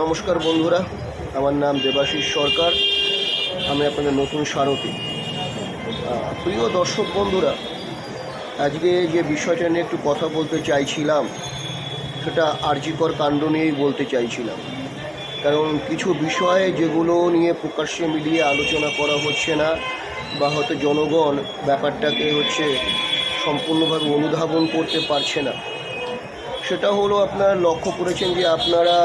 নমস্কার বন্ধুরা, আমার নাম দেবাশিস সরকার, আমি আপনাদের নতুন সারথি। প্রিয় দর্শক বন্ধুরা, আজকে যে বিষয়টা নিয়ে একটু কথা বলতে চাইছিলাম, সেটা আর্যিকর কাণ্ড নিয়েই বলতে চাইছিলাম। কারণ কিছু বিষয় যেগুলো নিয়ে প্রকাশ্যে মিলিয়ে আলোচনা করা হচ্ছে না, বা হয়তো জনগণ ব্যাপারটাকে হচ্ছে সম্পূর্ণভাবে অনুধাবন করতে পারছে না। সেটা হলো আপনারা লক্ষ্য করেছেন যে আপনারা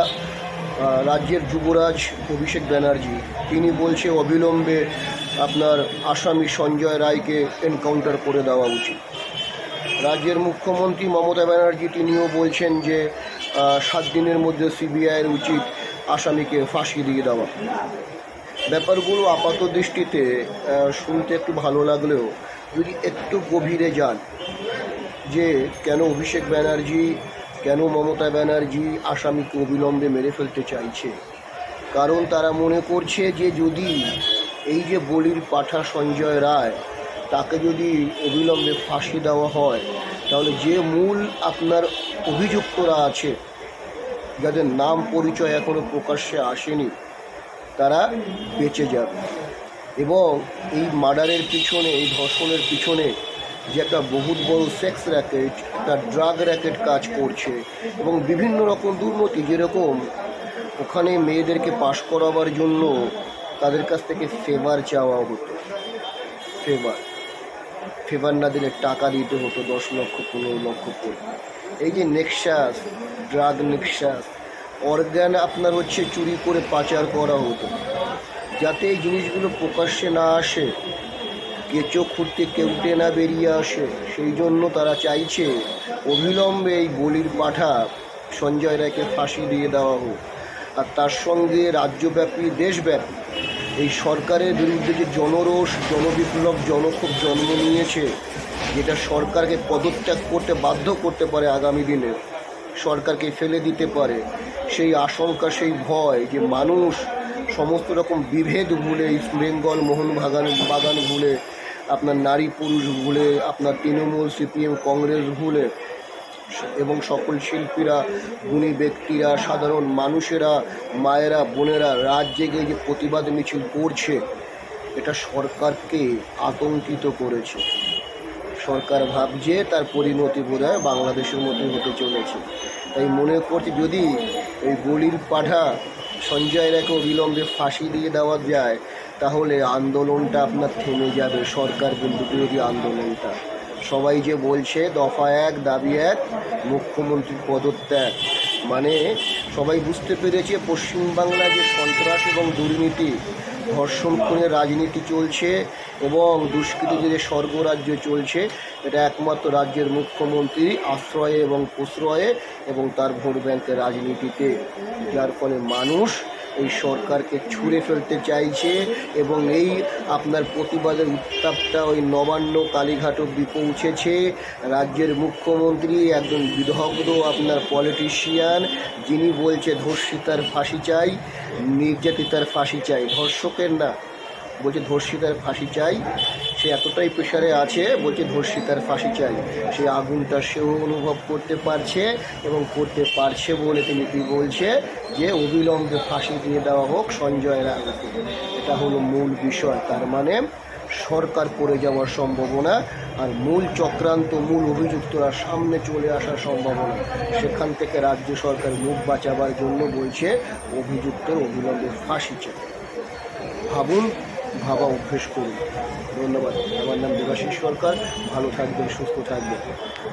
রাজ্যের যুবরাজ অভিষেক ব্যানার্জি, তিনি বলছে, অবিলম্বে আপনার আসামি সঞ্জয় রায়কে এনকাউন্টার করে দেওয়া উচিত। রাজ্যের মুখ্যমন্ত্রী মমতা ব্যানার্জি, তিনিও বলছেন যে সাত দিনের মধ্যে সিবিআইয়ের উচিত আসামিকে ফাঁসি দিয়ে দেওয়া। ব্যাপারগুলো আপাত দৃষ্টিতে শুনতে একটু ভালো লাগলেও, যদি একটু গভীরে যান, যে কেন অভিষেক ব্যানার্জি কেন মমতা ব্যানার্জি আসামিকে অবিলম্বে মেরে ফেলতে চাইছে? কারণ তারা মনে করছে যে যদি এই যে বলির পাঠা সঞ্জয় রায় তাকে যদি অবিলম্বে ফাঁসি দেওয়া হয়, তাহলে যে মূল আপনার অভিযুক্তরা আছে, যাদের নাম পরিচয় এখনও প্রকাশ্যে আসেনি, তারা বেঁচে যাবে। এবং এই মার্ডারের পিছনে, এই ধর্ষণের পিছনে যে একটা বহুত বড় সেক্স র্যাকেট একটা ড্রাগ র্যাকেট কাজ করছে এবং বিভিন্ন রকম দুর্নীতি যেরকম ওখানে মেয়েদেরকে পাশ করাবার জন্য তাদের কাছ থেকে ফেভার চাওয়া হতো। ফেভার ফেভার না দিলে টাকা দিতে হতো দশ লক্ষ, পনেরো লক্ষ করে। এই যে নেক্সাস ড্রাগ নেক্সাস অর্গান আপনার হচ্ছে চুরি করে পাচার করা হতো। যাতে এই জিনিসগুলো প্রকাশ্যে না আসে কেঁচো খুঁড়তে কেউটে না বেরিয়ে আসে, সেই জন্য তারা চাইছে অবিলম্বে এই বলির পাঠা সঞ্জয় রায়কে ফাঁসি দিয়ে দেওয়া হোক। আর তার সঙ্গে রাজ্যব্যাপী, দেশব্যাপী এই সরকারের বিরুদ্ধে যে জনরোষ, জনবিপ্লব, জনক্ষোভ জন্ম নিয়েছে, যেটা সরকারকে পদত্যাগ করতে বাধ্য করতে পারে আগামী দিনে, সরকারকে ফেলে দিতে পারে, সেই আশঙ্কা, সেই ভয় যে মানুষ সমস্ত রকম বিভেদ ভুলে, ইস্ট বেঙ্গল মোহন বাগান বাগান ভুলে আপনার নারী পুরুষ ভুলে, আপনার তৃণমূল, সিপিএম, কংগ্রেস ভুলে এবং সকল শিল্পীরা, গুণী ব্যক্তিরা, সাধারণ মানুষেরা, মায়েরা, বোনেরা রাত জেগে যে প্রতিবাদ মিছিল করছে, এটা সরকারকে আতঙ্কিত করেছে। সরকার ভাবছে তার পরিণতি বোধ হয় বাংলাদেশের মতোই হতে চলেছে। তাই মনে করছি যদি এই বলির পাঠা সঞ্জয় রায়কে অবিলম্বে ফাঁসি দিয়ে দেওয়া যায় তাহলে আন্দোলনটা আপনার থেমে যাবে, সরকার কিন্তু বিরোধী আন্দোলনটা। সবাই যে বলছে, দফা এক, দাবি এক, মুখ্যমন্ত্রীর পদত্যাগ। মানে সবাই বুঝতে পেরেছে পশ্চিমবাংলায় যে সন্ত্রাস এবং দুর্নীতি, ধর্ষণ খুনের রাজনীতি চলছে এবং দুষ্কৃতীদের স্বর্গরাজ্য চলছে, এটা একমাত্র রাজ্যের মুখ্যমন্ত্রী আশ্রয়ে এবং প্রশ্রয়ে এবং তার ভোট ব্যাংকের রাজনীতিতে। যার ফলে মানুষ এই সরকারকে ছুঁড়ে ফেলতে চাইছে এবং এই আপনার প্রতিবাদের উত্তাপটা ওই নবান্ন কালীঘাট অব্দি পৌঁছেছে। রাজ্যের মুখ্যমন্ত্রী একজন বিদগ্ধ আপনার পলিটিশিয়ান, যিনি বলছে, ধর্ষিতার ফাঁসি চাই, নির্যাতিতার ফাঁসি চাই। ধর্ষকের না, বলছে, ধর্ষিতার ফাঁসি চাই। সে এতটাই প্রেশারে আছে, বলছে ধর্ষিতার ফাঁসি চাই। সেই আগুনটা সেও অনুভব করতে পারছে এবং করতে পারছে বলে তিনি কি বলছে? যে অবিলম্বে ফাঁসি দিয়ে দেওয়া হোক সঞ্জয় রায়কে এটা হলো মূল বিষয়। তার মানে সরকার পড়ে যাওয়ার সম্ভাবনা আর মূল চক্রান্ত, মূল অভিযুক্তরা সামনে চলে আসার সম্ভাবনা। সেখান থেকে রাজ্য সরকার মুখ বাঁচাবার জন্য বলছে, অভিযুক্তের অবিলম্বে ফাঁসি চাই। ভাবুন ভাবা অভ্যেস করুন। ধন্যবাদ। আমার নাম দেবাশিস সরকার। ভালো থাকবেন সুস্থ থাকবেন।